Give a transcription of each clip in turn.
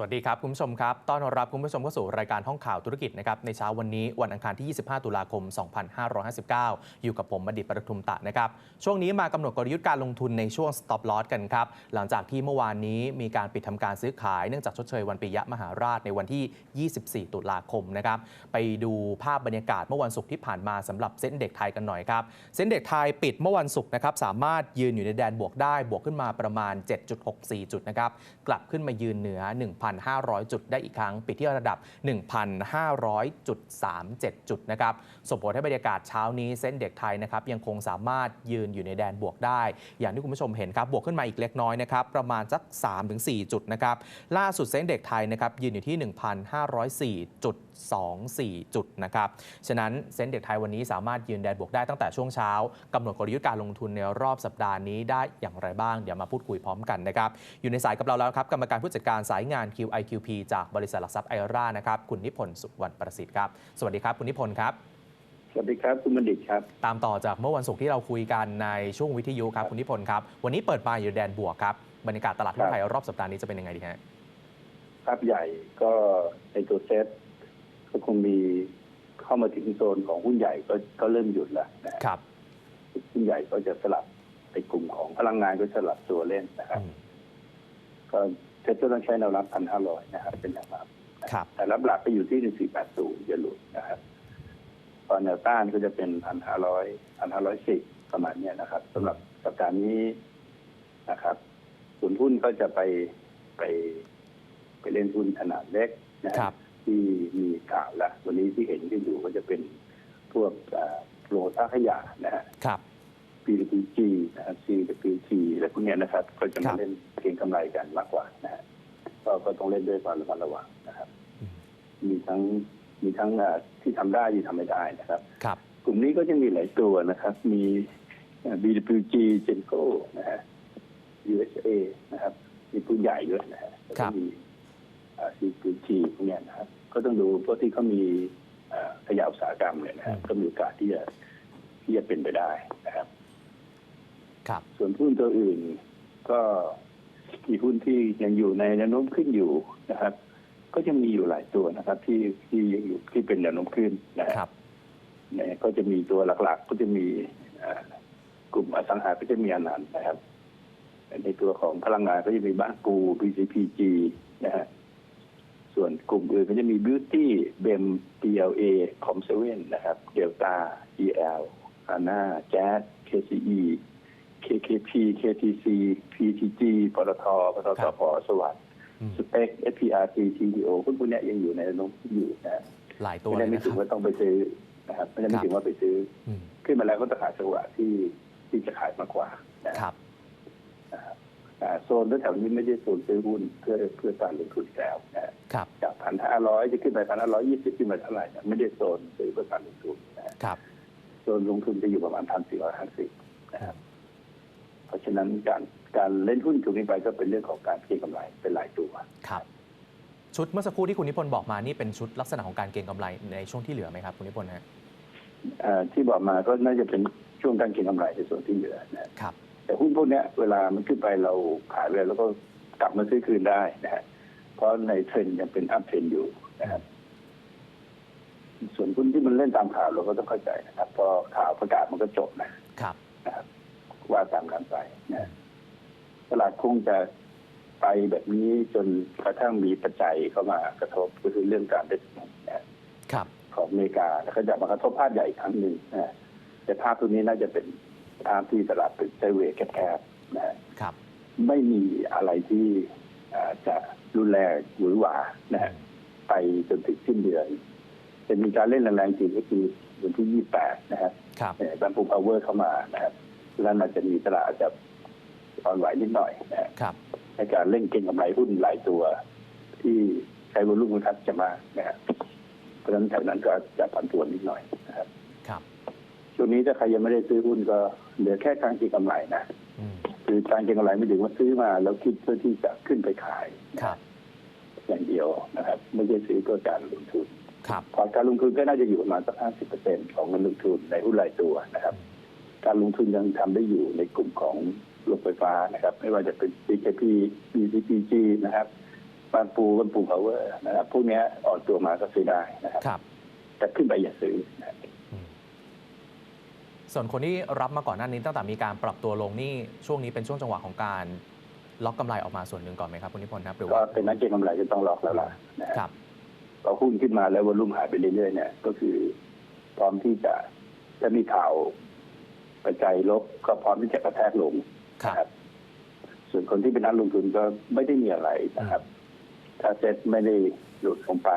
สวัสดีครับ คุณผู้ชมครับ ต้อนรับคุณผู้ชมเข้าสู่รายการห้องข่าวธุรกิจนะครับ ในเช้าวันนี้วันอังคารที่ 25 ตุลาคม 2559 อยู่กับผมบดิตประทุมตะนะครับ ช่วงนี้มากำหนดกลยุทธ์การลงทุนในช่วง stop loss กันครับ หลังจากที่เมื่อวานนี้มีการปิดทำการซื้อขายเนื่องจากชดเชยวันปิยะมหาราชในวันที่ 24 ตุลาคมนะครับ ไปดูภาพบรรยากาศเมื่อวันศุกร์ที่ผ่านมาสำหรับเซ็นเด็กไทยกันหน่อยครับ เซ็นเด็กไทยปิดเมื่อวันศุกร์นะครับ สามารถยืนอยู่ในแดนบวกได้ บวกขึ้นมาประมาณ 7.64 จุดนะครับ กลับขึ้นมายืนเหนือ1,500 จุดได้อีกครั้ง ปิดที่ระดับ 1,500.37 จุดนะครับส่งผลให้บรรยากาศเช้านี้เส้นเด็กไทยนะครับยังคงสามารถยืนอยู่ในแดนบวกได้ อย่างที่คุณผู้ชมเห็นครับบวกขึ้นมาอีกเล็กน้อยนะครับประมาณสัก 3-4 จุดนะครับล่าสุดเส้นเด็กไทยนะครับยืนอยู่ที่ 1,504.24 จุดนะครับฉะนั้นเส้นเด็กไทยวันนี้สามารถยืนแดนบวกได้ตั้งแต่ช่วงเช้ากำหนดกลยุทธ์การลงทุนในรอบสัปดาห์นี้ได้อย่างไรบ้าง เดี๋ยวมาพูดคุยพร้อมกันนะครับอยู่ในสายกับเราแล้วครับกรรมการผู้จัดการสายงาน QIQP จากบริษัทหลักทรัพย์ไอรานะครับ คุณนิพนธ์สุวรรณประสิทธิ์ครับ สวัสดีครับ คุณนิพนธ์ครับ สวัสดีครับ คุณบัณฑิตครับ ตามต่อจากเมื่อวันศุกร์ที่เราคุยกันในช่วงวิทยุครับ คุณนิพนธ์ครับ วันนี้เปิดมาอยู่แดนบวกครับ บรรยากาศตลาดหุ้นไทยรอบสัปดาห์นี้จะเป็นยังไงดีฮะภาพใหญ่ก็ในตัวเซ็ตก็คงมีเข้ามาถึงโซนของหุ้นใหญ่ก็ก็เริ่มหยุดแล้วนะฮะครับหุ้นใหญ่ก็จะสลับในกลุ่มของพลังงานก็สลับตัวเล่นนะครับอืมก็ เซ็ตก็ต้องใช้แนวรับพันห้าร้อยนะครับเป็นแนวรับครับแต่รับหลักก็อยู่ที่หนึ่งสี่แปดศูนย์จะหลุดนะครับตอนแนวต้านก็จะเป็นพันห้าร้อยพันห้าร้อยสิบประมาณเนี้ยนะครับสำหรับสัปดาห์นี้นะครับส่วนหุ้นก็จะไปไปไปเล่นหุ้นขนาดเล็กนะฮะครับ ที่มีข่าวแล้ววันนี้ที่เห็นที่อยู่ก็จะเป็นพวกเอ่อโลท่าขยะนะฮะครับ PWG นะฮะ CWG อะไรพวกเนี้ยนะครับ ก็จะครัมาบเล่นเก็งกำไรกันมากกว่านะฮะก็ก็ต้องเล่นด้วยความระมัดระวังนะครับอืมมีทั้งมีทั้งเอ่อที่ทำได้ที่ทำไม่ได้นะครับ ครับ กลุ่มนี้ก็จะมีหลายตัวนะครับ มีเอ่อ BWG Genco นะฮะ USA นะครับ มีผู้ใหญ่ด้วยนะฮะแล้วครัก็บมีเอ่อ CPG พวกเนี้ยนะครับ ก็ต้องดูพวกที่เขามีเอ่อขยะอุตสาหกรรมเนี่ยนะฮะก็มีโอกาสที่จะที่จะเป็นไปได้นะครับ ครับ ส่วนหุ้นตัวอื่น ก็มีหุ้นที่ยังอยู่ในแนวโน้มขึ้นอยู่นะครับ ก็จะมีอยู่หลายตัวนะครับ ที่ที่ยังอยู่ที่เป็นแนวโน้มขึ้นนะฮะครับเนี่ยก็จะมีตัวหลักๆ ก็จะมีเอ่อกลุ่มอสังหาก็จะมีอนันต์นะครับ ในตัวของพลังงานก็จะมีบ้านปู BCPG นะฮะส่วนกลุ่มอื่นก็จะมี Beauty BEM PLA Com7 นะครับ Delta EL HANA Jazz KCE KKP KTC PTG ปตทปตครัทบพสวัสดิ์อืมสเปก SPRC TDO หุ้นพวกเนี้ยยังอยู่ในระดับที่อยู่นะฮะหลายตัวไม่เลได้ยไม่นะคถึรังบว่าต้องไปซื้อนะครับไม่ได้ไม่ครับถึงว่าไปซื้ออืมขึ้นมาแล้วก็ต้องหาจังหวะที่ที่จะขายมากกว่านะครับอ่าโซนแถวๆนี้ไม่ใช่โซนซื้อหุ้นเพื่อเพื่อการลงทุนอีกแล้วนะฮะครับจากพันห้าร้อยจะขึ้นไปพันห้าร้อยยี่สิบขึ้นไปเท่าไหร่เนี่ยไม่ได้โซนซื้อเพื่อการลงทุนนะฮะครับโซนลงทุนจะอยู่ประมาณพันสี่ร้อยห้าสิบนะครับ เพราะฉะนั้นการการเล่นหุ้นตรงนี้ไปก็เป็นเรื่องของการเก็งกำไรเป็นหลายตัว ครับ ชุดเมื่อสักครู่ที่คุณนิพนธ์บอกมานี่เป็นชุดลักษณะของการเก็งกำไรในช่วงที่เหลือไหมครับคุณนิพนธ์ฮะเอ่อที่บอกมาก็น่าจะเป็นช่วงการเก็งกำไรในส่วนที่เหลือนะฮะครับ แต่หุ้นพวกเนี้ยเวลามันขึ้นไปเราขายไปแล้วก็กลับมาซื้อคืนได้นะฮะเพราะในเทรนด์ยังเป็นอัพเทรนด์อยู่นะครับ ส่วนหุ้นที่มันเล่นตามข่าวเราก็ต้องเข้าใจนะครับ พอข่าวประกาศมันก็จบนะครับนะครับ ว่าตามกันไปนะตลาดคงจะไปแบบนี้จนกระทั่งมีปัจจัยเข้ามากระทบก็คือเรื่องการเลือกตั้งนะครับของอเมริกาแล้วก็จะมากระทบภาพใหญ่อีกครั้งหนึ่งนะแต่ภาพตัวนี้น่าจะเป็นภาพที่ตลาดเป็นไซด์เวย์แคบๆนะครับ ไม่มีอะไรที่อ่าจะรุนแรงหรือหวานะฮะไปจนถึงสิ้นเดือนจะมีการเล่นแรงๆจริงก็คือวันที่ 28 นะครับครับบันปูพาวเวอร์เข้ามานะครับ แล้วมันจะมีตลาดอาจจะอ่อนไหวนิดหน่อยนะฮะครับในการเล่นเก็งกำไรหุ้นหลายตัว ที่ใช้วอลุ่มค่อนข้างจะมากนะฮะเพราะฉะนั้นแถวนั้นก็จะผันผวนนิดหน่อยนะครับ ครับช่วงนี้ถ้าใครยังไม่ได้ซื้อหุ้นก็เหลือแค่การเก็งกำไรนะอืมคือการเก็งกำไรไม่ถึงว่าซื้อมาแล้วคิดเพื่อที่จะขึ้นไปขายครับอย่างเดียวนะครับ ไม่ใช่ซื้อเพื่อการลงทุนครับพอร์ตการลงทุนก็น่าจะอยู่ประมาณสักห้าสิบเปอร์เซ็นของเงินลงทุนในหุ้นรายตัวนะครับ การลงทุนยังทำได้อยู่ในกลุ่มของโรงไฟฟ้านะครับ ไม่ว่าจะเป็น BKP BCPG นะครับบางปูบางปูพาวเวอร์นะครับพวกเนี้ยอ่อนตัวมาก็ซื้อได้นะครับครับแต่ขึ้นไปอย่าซื้อนะครับอืมส่วนคนที่รับมาก่อนหน้านี้ตั้งแต่มีการปรับตัวลงนี่ช่วงนี้เป็นช่วงจังหวะของการล็อกกำไรออกมาส่วนหนึ่งก่อนไหมครับคุณนิพนธ์ครับหรือก็ว่าเป็นนักเก็งกำไรจะต้องล็อกแล้วล่ะนะฮะครับพอหุ้นขึ้นมาแล้ววอลุ่มหายไปเรื่อยๆเนี่ย ก็คือพร้อมที่จะถ้ามีข่าว ปัจจัยลบก็พร้อมที่จะกระแทกลงครับนะครับ ส่วนคนที่เป็นนักลงทุนก็ไม่ได้มีอะไรนะครับ ถ้าเซ็ตไม่ได้หลุดลงไป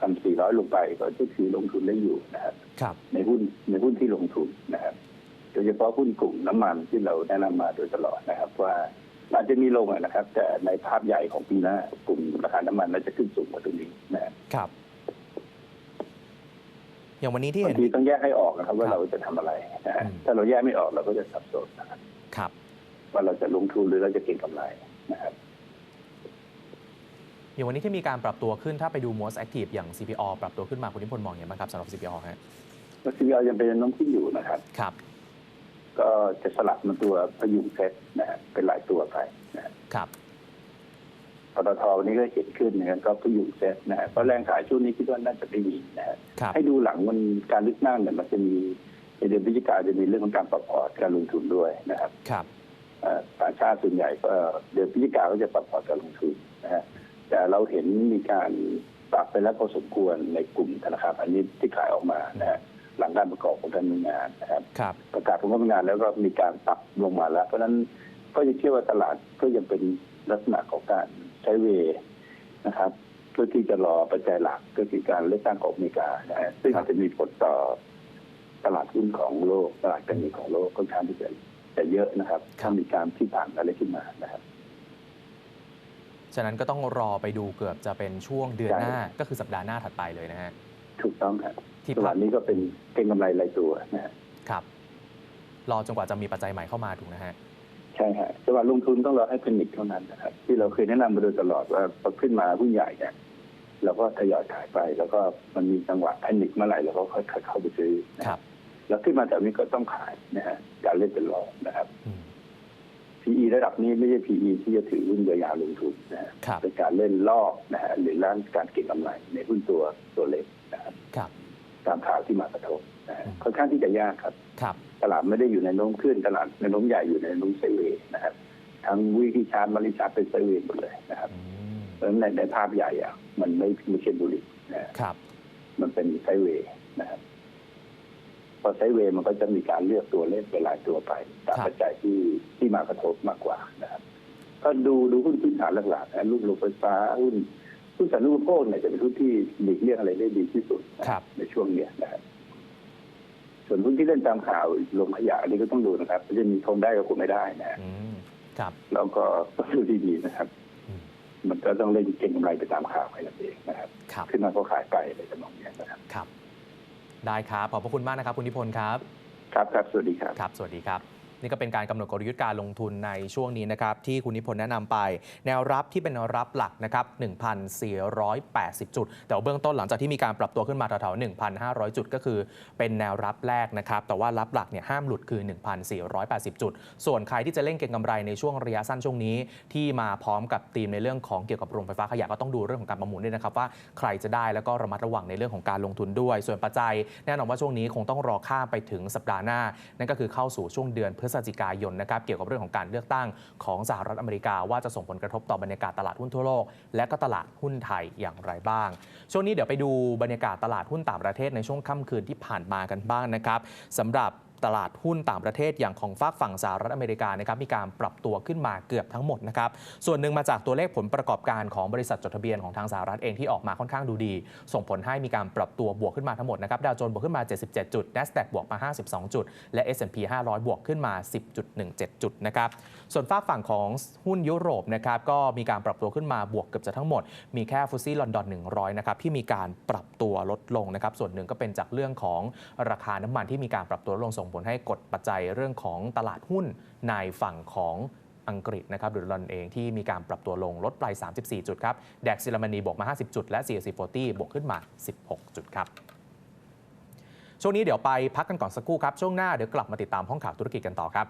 พันสี่ร้อยลงไปก็จะถือลงทุนได้อยู่นะครับครับในหุ้นในหุ้นที่ลงทุนนะครับ โดยเฉพาะหุ้นกลุ่มน้ำมันที่เราแนะนำมาโดยตลอดนะครับ ว่าอาจจะมีลงอะนะครับ แต่ในภาพใหญ่ของปีหน้ากลุ่มราคาน้ำมันน่าจะขึ้นสูงกว่าตรงนี้นะครับครับ อย่างวันนี้ที่บาเห็งนทีต้องแยกให้ออกนะครับ ว่าครับเราจะทำอะไรนะฮะอืม ถ้าเราแยกไม่ออกเราก็จะสับสนนะครับครับ ว่าเราจะลงทุนหรือเราจะเก็งกำไรนะครับ อย่างวันนี้ที่มีการปรับตัวขึ้นถ้าไปดู most active อย่าง CPO ปรับตัวขึ้นมาคุณนิพนธ์มองอย่างไรบ้างครับสำหรับ CPO ฮะก็ซีเอายังเป็นน้องที่อยู่นะครับ ครับก็จะสลับมาตัวพยุงเซ็ตนะฮะเป็นหลายตัวไปนะฮะครับ ปตทวันนี้ก็เห็นขึ้นนะครับก็พยุงเซ็ตนะฮะเพราะแรงขายช่วงนี้คิดว่าน่าจะไม่มีนะฮะครับให้ดูหลังวันการเลือกตั้งเนี่ยมันจะมีในเดือนพฤศจิกาจะมีเรื่องของการปรับพอร์ตการลงทุนด้วยนะครับครับเอ่อต่างชาติส่วนใหญ่ก็เดือนพฤศจิกาก็จะปรับพอร์ตการลงทุนนะฮะแต่เราเห็นมีการปรับไปแล้วพอสมควรในกลุ่มธนาคารพาณิชย์ที่ขายออกมานะฮะหลังการประกอบของการดำเนินงานนะครับครับ ประกาศของการดำเนินงานแล้วก็มีการปรับลงมาแล้ว เพราะฉะนั้นก็จะเชื่อว่าตลาดก็ยังเป็นลักษณะของการใช้เวย์นะครับ เพื่อที่จะรอปัจจัยหลักก็คือการเลือกตั้งของอเมริกานะฮะซึ่งครับอาจจะมีผลต่อตลาดหุ้นของโลก ตลาดการเงินของโลกค่อนข้างที่จะจะเยอะนะครับ ถ้ามีการที่ผ่านอะไรขึ้นมานะครับฉะนั้นก็ต้องรอไปดูเกือบจะเป็นช่วงเดือนใช่หน้าก็คือสัปดาห์หน้าถัดไปเลยนะฮะถูกต้องครับที่ตพัลากดนี้ก็เป็นเก็งกำไรรายตัวนะฮะครับ รอจนกว่าจะมีปัจจัยใหม่เข้ามาถูกนะฮะใช่ฮะจังหวะลงทุนต้องรอให้เพนิกเท่านั้นนะครับ ที่เราเคยแนะนำมาโดยตลอดว่าพอขึ้นมาหุ้นใหญ่เนี่ยเราก็ทยอยขายไป แล้วก็มันมีจังหวะแพนิกเมื่อไหร่เราก็ค่อยๆเข้าไปซื้อนะคครัรับบแล้วขึ้นมาแต่นี้ก็ต้องขายนะฮะการเล่นเป็นรองนะครับอืม PE ระดับนี้ไม่ใช่ PE ที่จะถือหุ้นยาวๆลงทุนนะฮะครับเป็นการเล่นล่อบนะฮะหรือร้านการเก็งกำไรในหุ้นตัวตัวเล็กนะครับครับ ตามข่าวที่มากระทบนะฮะอืมค่อนข้างที่จะยากครับครับ ตลาดไม่ได้อยู่ในโน้มขึ้นตลาดในโน้มใหญ่อยู่ในโน้มไซด์เวย์นะครับทั้งวิธีชาร์ตมาริชาร์ตเป็นไซด์เวย์หมดเลยนะครับอืมเพราะฉะนั้นในในภาพใหญ่อะมันไม่ไม่ใช่บุหรี่นะฮะครับ มันเป็นไซด์เวย์นะครับพอไซด์เวย์มันก็จะมีการเลือกตัวเล่นเป็นหลายตัวไปตามครับปัจจัยที่ที่มากระทบมากกว่านะครับ ก็ดูดูหุ้นพื้นฐานหลักๆนะลูกโรงไฟฟ้าหุ้น หุ้นสาธารณูปโภคเนี่ยจะเป็นหุ้นที่หลีกเลี่ยงอะไรได้ดีที่สุดนะครับในช่วงเนี้ยนะครับส่วนหุ้นที่เล่นตามข่าวลงขยะอันนี้ก็ต้องดูนะครับจะมีทนได้กับคงไม่ได้นะฮะอืมครับแล้วก็ต้องดูดีๆนะครับอืมมันก็ต้องเล่นเก็งกำไรไปตามข่าวไปนั่นเองนะครับครับขึ้นมาก็ขายไปอะไรทำนองเนี้ยนะครับครับ ได้ครับขอบพระคุณมากนะครับ คุณนิพนธ์ครับ ครับครับสวัสดีครับครับ สวัสดีครับ นี่ก็เป็นการกำหนดกลยุทธ์การลงทุนในช่วงนี้นะครับที่คุณนิพนธ์แนะนำไป แนวรับที่เป็นแนวรับหลักนะครับ1,480 จุด แต่เบื้องต้นหลังจากที่มีการปรับตัวขึ้นมาแถวๆ1,500 จุดก็คือ เป็นแนวรับแรกนะครับแต่ว่ารับหลักเนี่ยห้ามหลุดคือ 1,480 จุด ส่วนใครที่จะเล่นเก็งกำไรในช่วงระยะสั้นช่วงนี้ ที่มาพร้อมกับธีมในเรื่องของเกี่ยวกับโรงไฟฟ้าขยะก็ต้องดูเรื่องของการประมูลด้วยนะครับว่าใครจะได้แล้วก็ระมัดระวังในเรื่องของการลงทุนด้วย ส่วนปัจจัยแน่นอนว่าช่วงนี้คงต้องรอข้ามไปถึงสัปดาห์หน้า นั่นก็คือเข้าสู่ช่วงเดือนพฤศจิกายนนะครับเกี่ยวกับเรื่องของการเลือกตั้งของสหรัฐอเมริกา ว่าจะส่งผลกระทบต่อบรรยากาศตลาดหุ้นทั่วโลก และก็ตลาดหุ้นไทยอย่างไรบ้าง ช่วงนี้เดี๋ยวไปดูบรรยากาศตลาดหุ้นต่างประเทศในช่วงค่ำคืนที่ผ่านมากันบ้างนะครับสำหรับ ตลาดหุ้นต่างประเทศอย่างของฝากฝั่งสหรัฐอเมริกานะครับมีการปรับตัวขึ้นมาเกือบทั้งหมดนะครับส่วนหนึ่งมาจากตัวเลขผลประกอบการของบริษัทจดทะเบียนของทางสหรัฐเองที่ออกมาค่อนข้างดูดี ส่งผลให้มีการปรับตัวบวกขึ้นมาทั้งหมดนะครับดาวโจนส์บวกขึ้นมา 77 จุด NASDAQ บวกมา 52 จุด และ S&P 500 บวกขึ้นมา 10.17 จุดนะครับส่วนฝากฝั่งของหุ้นยุโรปนะครับก็มีการปรับตัวขึ้นมาบวกเกือบจะทั้งหมด มีแค่ฟุตซี่ลอนดอน100นะครับที่มีการปรับตัวลดลงนะครับส่วนหนึ่งก็เป็นจากเรื่องของราคาน้ำมันที่มีการปรับตัวลงส่งผลให้กดปัจจัยเรื่องของตลาดหุ้นในฝั่งของอังกฤษนะครับดุลลอนเองที่มีการปรับตัวลงลดไป 34 จุดครับ แดกซิลมานีบวกมา 50 จุด และ CAC 40 บวกขึ้นมา 16 จุดครับช่วงนี้เดี๋ยวไปพักกันก่อนสักครู่ครับ ช่วงหน้าเดี๋ยวกลับมาติดตามห้องข่าวธุรกิจกันต่อครับ